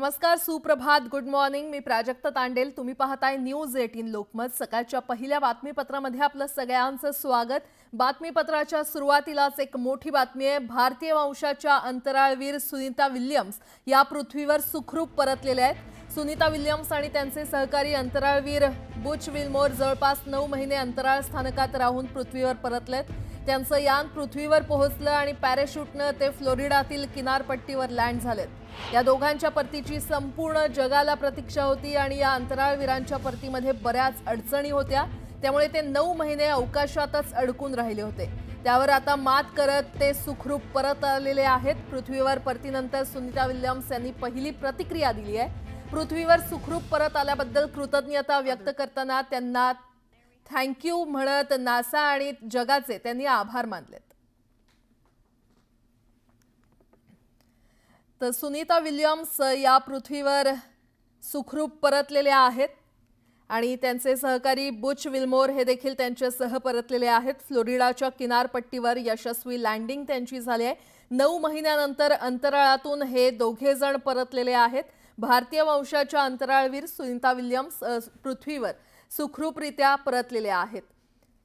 नमस्कार सुप्रभात. Good morning मी प्राजक्त तांडेल. तुम्ही पाहताय न्यूज एटीन लोकमत. सकाळच्या पहिल्या बातमीपत्रामध्ये आपलं सगळ्यांचं स्वागत. बातमीपत्राच्या सुरुवातीलाच एक मोठी बातमी आहे. भारतीय वंशाच्या अंतराळवीर सुनीता विल्यम्स या पृथ्वीवर सुखरूप परतलेल्या आहेत. सुनीता विल्यम्स आणि त्यांचे सहकारी अंतराळवीर बुच विल्मोर जवळपास नऊ महिने अंतराळ स्थानकात राहून पृथ्वीवर परतलेत. त्यांचं यान पृथ्वीवर पोहोचलं आणि पॅराशूटनं ते फ्लोरिडातील किनारपट्टीवर लँड झालेत. या दोघांच्या परतीची संपूर्ण जगाला प्रतीक्षा होती आणि या अंतराळवीरांच्या परतीमध्ये बऱ्याच अडचणी होत्या. त्यामुळे ते नऊ महिने अवकाशातच अडकून राहिले होते. त्यावर आता मात करत ते सुखरूप परत आलेले आहेत. पृथ्वीवर परतीनंतर सुनीता विल्यम्स यांनी पहिली प्रतिक्रिया दिली आहे. पृथ्वीवर सुखरूप परत आल्याबद्दल कृतज्ञता व्यक्त करताना त्यांना थँक्यू म्हणत नासा आणि जगाचे त्यांनी आभार मानलेत. तर सुनीता विल्यम्स या पृथ्वीवर सुखरूप परतलेल्या आहेत. आणि त्यांचे सहकारी बुच विल्मोर हे देखील त्यांच्यासह परतलेले आहेत. फ्लोरिडाच्या किनारपट्टीवर यशस्वी लँडिंग त्यांची झाली आहे. नऊ महिन्यानंतर अंतराळातून हे दोघे जण परतलेले आहेत. भारतीय वंशाच्या अंतराळवीर सुनीता विल्यम्स पृथ्वीवर सुखरूपरित्या परतलेले आहेत.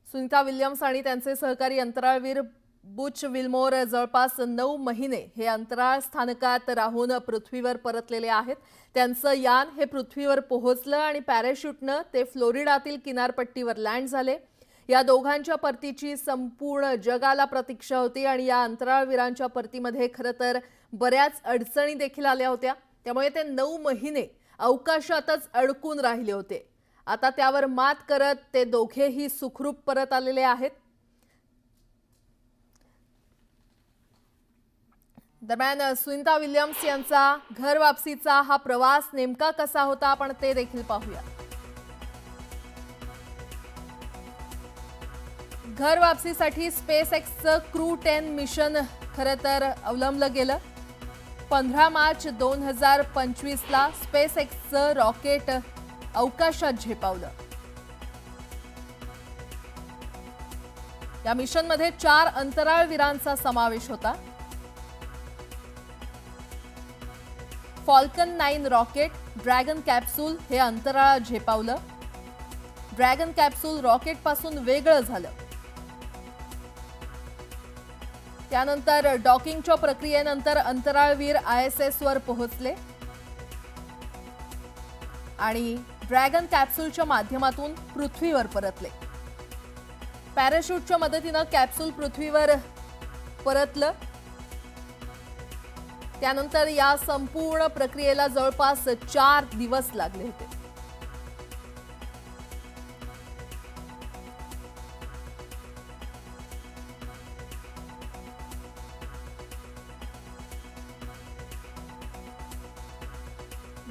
सुनीता विल्यम्स आणि त्यांचे सहकारी अंतराळवीर बुच विल्मोर जवळपास नऊ महिने हे अंतराळ स्थानकात राहून पृथ्वीवर परतलेले आहेत. त्यांचं यान हे पृथ्वीवर पोहोचलं आणि पॅराशूटनं ते फ्लोरिडातील किनारपट्टीवर लँड झाले. या दोघांच्या परतीची संपूर्ण जगाला प्रतीक्षा होती आणि या अंतराळवीरांच्या परतीमध्ये खरं तर बऱ्याच अडचणी देखील आल्या होत्या. त्यामुळे ते नऊ महिने अवकाशातच अडकून राहिले होते. आता त्यावर मात करत ते दोघेही सुखरूप परत आलेले आहेत. दरम्यान सुनीता विल्यम्स यांचा घर वापसीचा हा प्रवास नेमका कसा होता आपण ते देखील पाहूया. घर वापसीसाठी स्पेस एक्सचं क्रू टेन मिशन खरं तर अवलंबलं गेलं. पंधरा मार्च दोन हजार पंचवीसला स्पेस एक्सचं रॉकेट अवकाशात झेपावलं. या मिशनमध्ये चार अंतराळवीरांचा समावेश होता. Falcon nine rocket Dragon capsule हे अंतराळात झेपावलं. ड्रॅगन कॅप्सूल रॉकेटपासून वेगळं झालं. त्यानंतर डॉकिंगच्या प्रक्रियेनंतर अंतराळवीर आय एस एस वर पोहोचले. आणि ड्रॅगन कॅप्सूलच्या माध्यमातून पृथ्वीवर परतले. पॅराशूटच्या मदतीनं कॅप्सूल पृथ्वीवर परतलं. त्यानंतर या संपूर्ण प्रक्रियेला जवळपास चार दिवस लागले होते.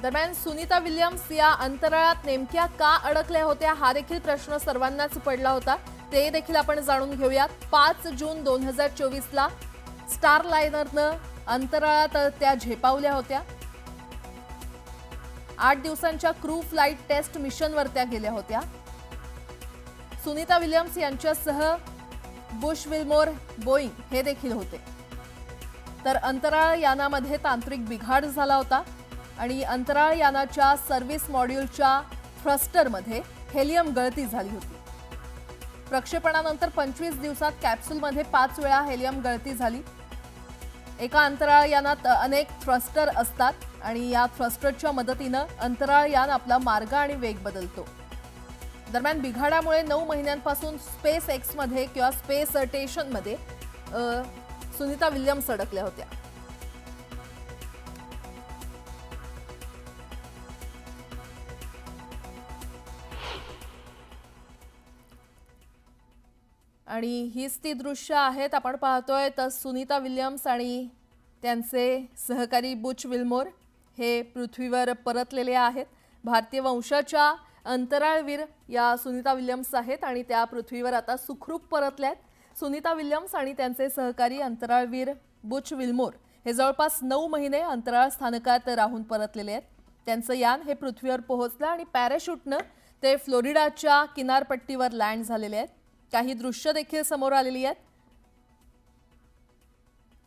दरम्यान सुनीता विल्यम्स या अंतराळात नेमक्या का अडकल्या होत्या हा देखील प्रश्न सर्वांनाच पडला होता. ते देखील आपण जाणून घेऊयात. पाच जून दोन हजार चोवीसला स्टार लायनरनं अंतराळात त्या झेपावल्या होत्या. आठ दिवसांच्या क्रू फ्लाईट टेस्ट मिशनवर त्या गेल्या होत्या. सुनीता विल्यम्स यांच्यासह बुश विल्मोर बोईंग हे देखील होते. तर अंतराळ यानामध्ये तांत्रिक बिघाड झाला होता आणि अंतराळ यानाच्या सर्व्हिस मॉड्यूलच्या थ्रस्टरमध्ये हेलियम गळती झाली होती. प्रक्षेपणानंतर पंचवीस दिवसात कॅप्सूलमध्ये पाच वेळा हेलियम गळती झाली. एका अंतराळ यानात अनेक थ्रस्टर असतात आणि या थ्रस्टरच्या मदतीनं अंतराळ यान आपला मार्ग आणि वेग बदलतो. दरम्यान बिघाडामुळे नऊ महिन्यांपासून स्पेस एक्समध्ये किंवा स्पेस स्टेशनमध्ये सुनीता विल्यम्स अडकल्या होत्या. आणि हीच ती दृश्य आहेत आपण पाहतोय तर सुनीता विल्यम्स आणि त्यांचे सहकारी बुच विल्मोर हे पृथ्वीवर परतलेले आहेत. भारतीय वंशाच्या अंतराळवीर या सुनीता विल्यम्स आहेत आणि त्या पृथ्वीवर आता सुखरूप परतल्या आहेत सुनीता विल्यम्स आणि त्यांचे सहकारी अंतराळवीर बुच विल्मोर हे जवळपास नऊ महिने अंतराळ स्थानकात राहून परतलेले आहेत. त्यांचं यान हे पृथ्वीवर पोहोचलं आणि पॅराशूटनं ते फ्लोरिडाच्या किनारपट्टीवर लँड झालेले आहेत. काही दृश्य देखील समोर आलेली आहेत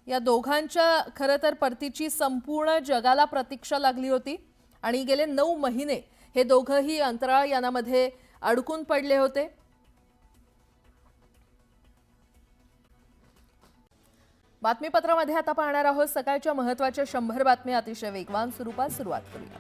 या दोघांच्या खरं तर परतीची संपूर्ण जगाला प्रतीक्षा लागली होती आणि गेले नऊ महिने हे दोघंही अंतराळ यानामध्ये अडकून पडले होते. बातमीपत्रामध्ये आता पाहणार आहोत सकाळच्या महत्त्वाच्या शंभर बातम्या अतिशय वेगवान स्वरूपात सुरुवात करूया.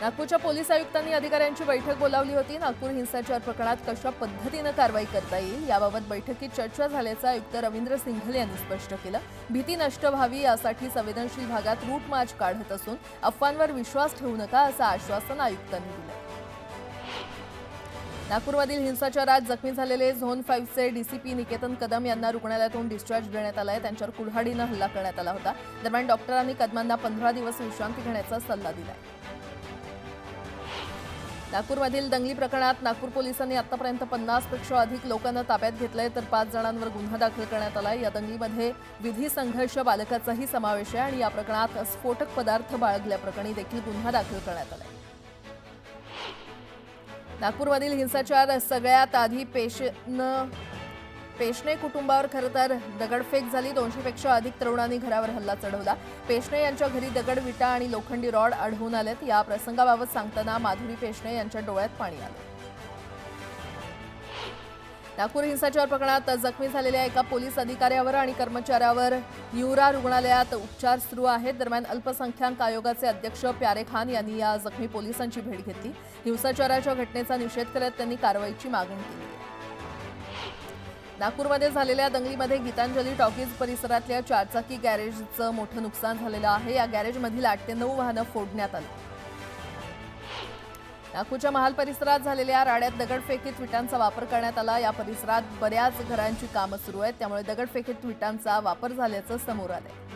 नागपूरच्या पोलीस आयुक्तांनी अधिकाऱ्यांची बैठक बोलावली होती. नागपूर हिंसाचार प्रकरणात कशा पद्धतीनं कारवाई करता येईल याबाबत बैठकीत चर्चा झाल्याचं आयुक्त रवींद्र सिंघल यांनी स्पष्ट केलं. भीती नष्ट व्हावी यासाठी संवेदनशील भागात रूट मार्च काढत असून अफवांवर विश्वास ठेवू नका असं आश्वासन आयुक्तांनी दिलं. नागपूरमधील हिंसाचारात जखमी झालेले झोन फाईव्हचे डीसीपी निकेतन कदम यांना रुग्णालयातून डिस्चार्ज देण्यात आलाय. त्यांच्यावर कुऱ्हाडीनं हल्ला करण्यात आला होता. दरम्यान डॉक्टरांनी कदमांना पंधरा दिवस विश्रांती घेण्याचा सल्ला दिलाय. नागपूरमधील दंगली प्रकरणात नागपूर पोलिसांनी आतापर्यंत पन्नासपेक्षा अधिक लोकांना ताब्यात घेतलंय तर पाच जणांवर गुन्हा दाखल करण्यात आलाय. या दंगलीमध्ये विधी संघर्ष बालकाचाही समावेश आहे आणि या प्रकरणात स्फोटक पदार्थ बाळगल्याप्रकरणी देखील गुन्हा दाखल करण्यात आलाय. नागपूरमधील हिंसाचार सगळ्यात आधी पेशनं पेशणे कुटुंबावर खरं तर दगडफेक झाली. दोनशेपेक्षा अधिक तरुणांनी घरावर हल्ला चढवला. पेशणे यांच्या घरी दगड विटा आणि लोखंडी रॉड आढळून आलेत. या प्रसंगाबाबत सांगताना माधुरी पेशणे यांच्या डोळ्यात पाणी आलं. नागपूर हिंसाचार प्रकरणात जखमी झालेल्या एका पोलीस अधिकाऱ्यावर आणि कर्मचाऱ्यावर न्यूरा रुग्णालयात उपचार सुरू आहेत. दरम्यान अल्पसंख्याक आयोगाचे अध्यक्ष प्यारे खान यांनी या जखमी पोलिसांची भेट घेतली. हिंसाचाराच्या घटनेचा निषेध करत त्यांनी कारवाईची मागणी केली. नागपूरमध्ये झालेल्या दंगलीमध्ये गीतांजली टॉकीज परिसरातल्या चारचाकी गॅरेजचं मोठं नुकसान झालेलं आहे. या गॅरेजमधील आठ ते नऊ वाहनं फोडण्यात आली. नागपूरच्या महाल परिसरात झालेल्या राड्यात दगडफेकीत विटांचा वापर करण्यात आला. या परिसरात बऱ्याच घरांची कामं सुरू आहेत. त्यामुळे दगडफेकीत विटांचा वापर झाल्याचं समोर आलंय.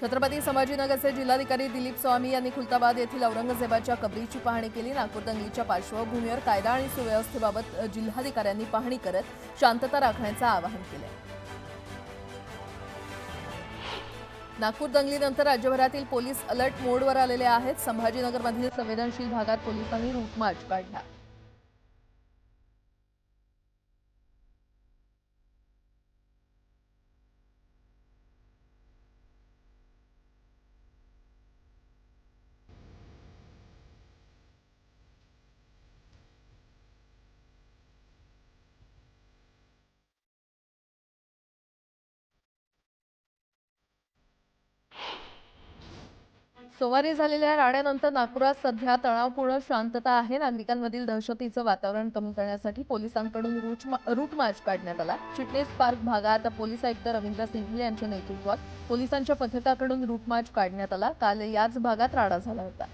छत्रपती संभाजीनगरचे जिल्हाधिकारी दिलीप स्वामी यांनी खुलताबाद येथील औरंगजेबाच्या कबरीची पाहणी केली. नागपूर दंगलीच्या पार्श्वभूमीवर कायदा आणि सुव्यवस्थेबाबत जिल्हाधिकाऱ्यांनी पाहणी करत शांतता राखण्याचं आवाहन केलं. नागपूर दंगलीनंतर राज्यभरातील पोलीस अलर्ट मोडवर आलेले आहेत. संभाजीनगरमधील संवेदनशील भागात पोलिसांनी रूटमार्च काढला. सोमवारी झालेल्या राड्यानंतर नागपुरात सध्या तणावपूर्ण शांतता आहे. नागरिकांमधील दहशतीचं वातावरण कमी करण्यासाठी पोलिसांकडून रूट मा- रूट मार्च काढण्यात आला. चिटणीस पार्क भागात पोलीस आयुक्त रवींद्र सिंघले यांच्या नेतृत्वात पोलिसांच्या पथकाकडून रूट मार्च काढण्यात आला. काल याच भागात राडा झाला होता.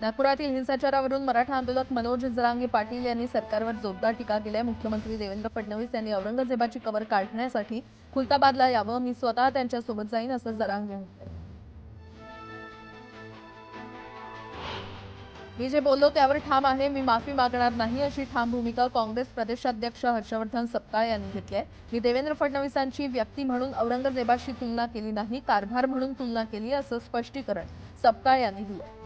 नागपुरातील हिंसाचारावरून मराठा आंदोलक मनोज जरांगे पाटील यांनी सरकारवर जोरदार टीका केली आहे. मुख्यमंत्री देवेंद्र फडणवीस यांनी औरंगजेबाची कबर काढण्यासाठी खुलताबादला यावं मी स्वतः त्यांच्यासोबत जाईन असं जरांगे मी जे बोललो त्यावर ठाम आहे मी माफी मागणार नाही अशी ठाम भूमिका काँग्रेस प्रदेशाध्यक्ष हर्षवर्धन सपकाळ यांनी घेतली आहे. मी देवेंद्र फडणवीसांची व्यक्ती म्हणून औरंगजेबाशी तुलना केली नाही कारभार म्हणून तुलना केली असं स्पष्टीकरण सपकाळ यांनी दिलं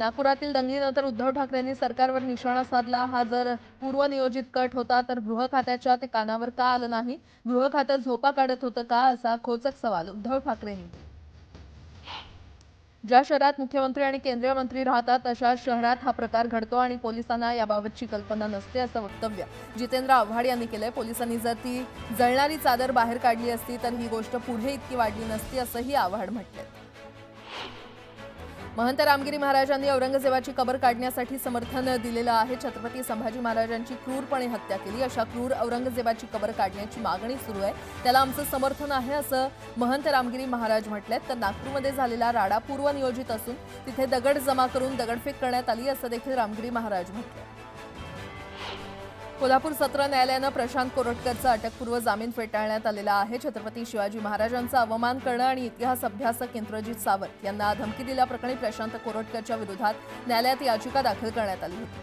नागपुरातील दंगलीनंतर उद्धव ठाकरेंनी सरकारवर निशाणा साधला. हा जर पूर्वनियोजित कट होता तर गृह खात्याच्या ते कानावर का आलं नाही? गृह खातं झोपा काढत होतं का? असा खोचक सवाल उद्धव ठाकरेंनी. ज्या शहरात मुख्यमंत्री आणि केंद्रीय मंत्री राहतात अशा शहरात हा प्रकार घडतो आणि पोलिसांना याबाबतची कल्पना नसते असं वक्तव्य जितेंद्र आव्हाड यांनी केलंय. पोलिसांनी जर ती जळणारी चादर बाहेर काढली असती तर ही गोष्ट पुढे इतकी वाढली नसती असंही आव्हाड म्हटलंय. महंत रामगिरी महाराजांनी औरंगजेबाची कबर काढण्यासाठी समर्थन दिलेलं आहे. छत्रपती संभाजी महाराजांची क्रूरपणे हत्या केली. अशा क्रूर औरंगजेबाची कबर काढण्याची मागणी सुरू आहे. त्याला आमचं समर्थन आहे असं महंत रामगिरी महाराज म्हटलेत. तर नागपूरमध्ये झालेला राडा पूर्वनियोजित असून तिथे दगड जमा करून दगडफेक करण्यात आली असं देखील रामगिरी महाराज म्हटलं कोल्हापूर सत्र न्यायालयानं प्रशांत कोरटकरचा अटकपूर्व जामीन फेटाळण्यात आलेला आहे. छत्रपती शिवाजी महाराजांचा अवमान करणं आणि इतिहास अभ्यासक इंद्रजित सावंत यांना धमकी दिल्याप्रकरणी प्रशांत कोरटकरच्या विरोधात न्यायालयात याचिका दाखल करण्यात आली होती.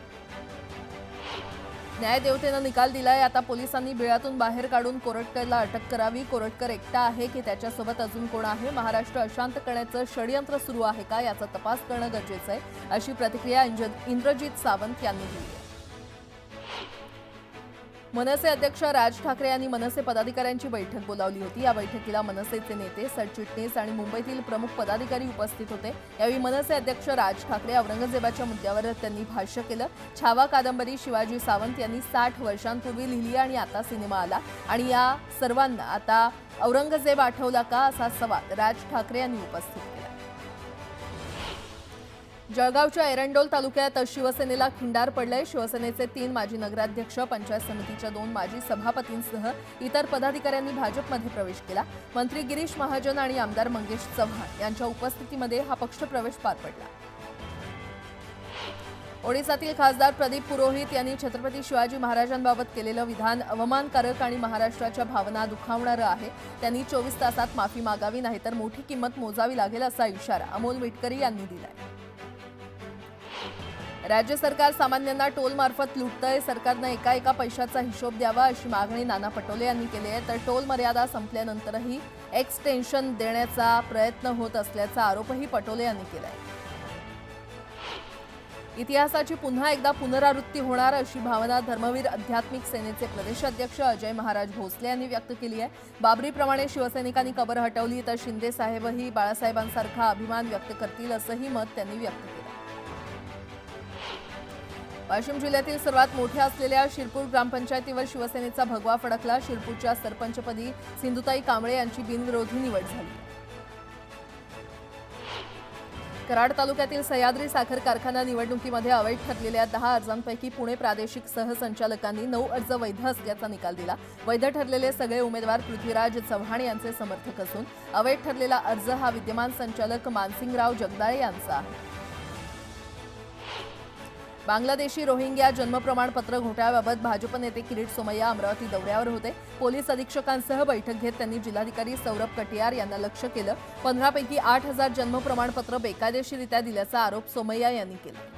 न्यायदेवतेनं निकाल दिलाय. आता पोलिसांनी बिळातून बाहेर काढून कोरटकरला अटक करावी. कोरटकर एकटा आहे की त्याच्यासोबत अजून कोण आहे? महाराष्ट्र अशांत करण्याचं षडयंत्र सुरू आहे का? याचा तपास करणं गरजेचं आहे अशी प्रतिक्रिया इंद्रजित सावंत यांनी दिली आहे. मनसे अध्यक्ष राज ठाकरे यांनी मनसे पदाधिकाऱ्यांची बैठक बोलावली होती. या बैठकीला मनसेचे नेते सरचिटणीस आणि मुंबईतील प्रमुख पदाधिकारी उपस्थित होते. यावेळी मनसे अध्यक्ष राज ठाकरे औरंगजेबाच्या मुद्द्यावर त्यांनी भाष्य केलं. छावा कादंबरी शिवाजी सावंत यांनी साठ वर्षांपूर्वी लिहिली आणि आता सिनेमा आला. आणि या सर्वांना आता औरंगजेब आठवला का असा सवाल राज ठाकरे यांनी उपस्थित केला. जळगावच्या एरंडोल तालुक्यात शिवसेनेला खिंडार पडलंय. शिवसेनेचे तीन माजी नगराध्यक्ष पंचायत समितीच्या दोन माजी सभापतींसह इतर पदाधिकाऱ्यांनी भाजपमध्ये प्रवेश केला. मंत्री गिरीश महाजन आणि आमदार मंगेश चव्हाण यांच्या उपस्थितीमध्ये हा पक्षप्रवेश पार पडला. ओडिसातील खासदार प्रदीप पुरोहित यांनी छत्रपती शिवाजी महाराजांबाबत केलेलं विधान अवमानकारक आणि महाराष्ट्राच्या भावना दुखावणारं आहे. त्यांनी चोवीस तासात माफी मागावी नाहीतर मोठी किंमत मोजावी लागेल असा इशारा अमोल मिटकरी यांनी दिलाय. राज्य सरकार सामान्यांना टोलमार्फत लुटतंय. सरकारनं एका एका पैशाचा हिशोब द्यावा अशी मागणी नाना पटोले यांनी केली आहे. तर टोल मर्यादा संपल्यानंतरही एक्सटेन्शन देण्याचा प्रयत्न होत असल्याचा आरोपही पटोले यांनी केला आहे इतिहासाची पुन्हा एकदा पुनरावृत्ती होणार अशी भावना धर्मवीर आध्यात्मिक सेनेचे प्रदेशाध्यक्ष अजय महाराज भोसले यांनी व्यक्त केली आहे. बाबरीप्रमाणे शिवसैनिकांनी कबर हटवली तर शिंदे साहेबही बाळासाहेबांसारखा अभिमान व्यक्त करतील असंही मत त्यांनी व्यक्त केलं. वाशिम जिल्ह्यातील सर्वात मोठ्या असलेल्या शिरपूर ग्रामपंचायतीवर शिवसेनेचा भगवा फडकला. शिरपूरच्या सरपंचपदी सिंधुताई कांबळे यांची बिनविरोधी निवड झाली. कराड तालुक्यातील सह्याद्री साखर कारखाना निवडणुकीमध्ये अवैध ठरलेल्या दहा अर्जांपैकी पुणे प्रादेशिक सहसंचालकांनी नऊ अर्ज वैध असल्याचा निकाल दिला. वैध ठरलेले सगळे उमेदवार पृथ्वीराज चव्हाण यांचे समर्थक असून अवैध ठरलेला अर्ज हा विद्यमान संचालक मानसिंगराव जगदाळे यांचा आहे. बांगलादेशी रोहिंग्या जन्म प्रमाणपत्र घोटाळ्याबाबत भाजप नेते किरीट सोमय्या अमरावती दौऱ्यावर होते. पोलीस अधीक्षकांसह बैठक घेत त्यांनी जिल्हाधिकारी सौरभ कटियार यांना लक्ष केलं. पंधरापैकी आठ हजार जन्म प्रमाणपत्र बेकायदेशीरित्या दिल्याचा आरोप सोमय्या यांनी केला.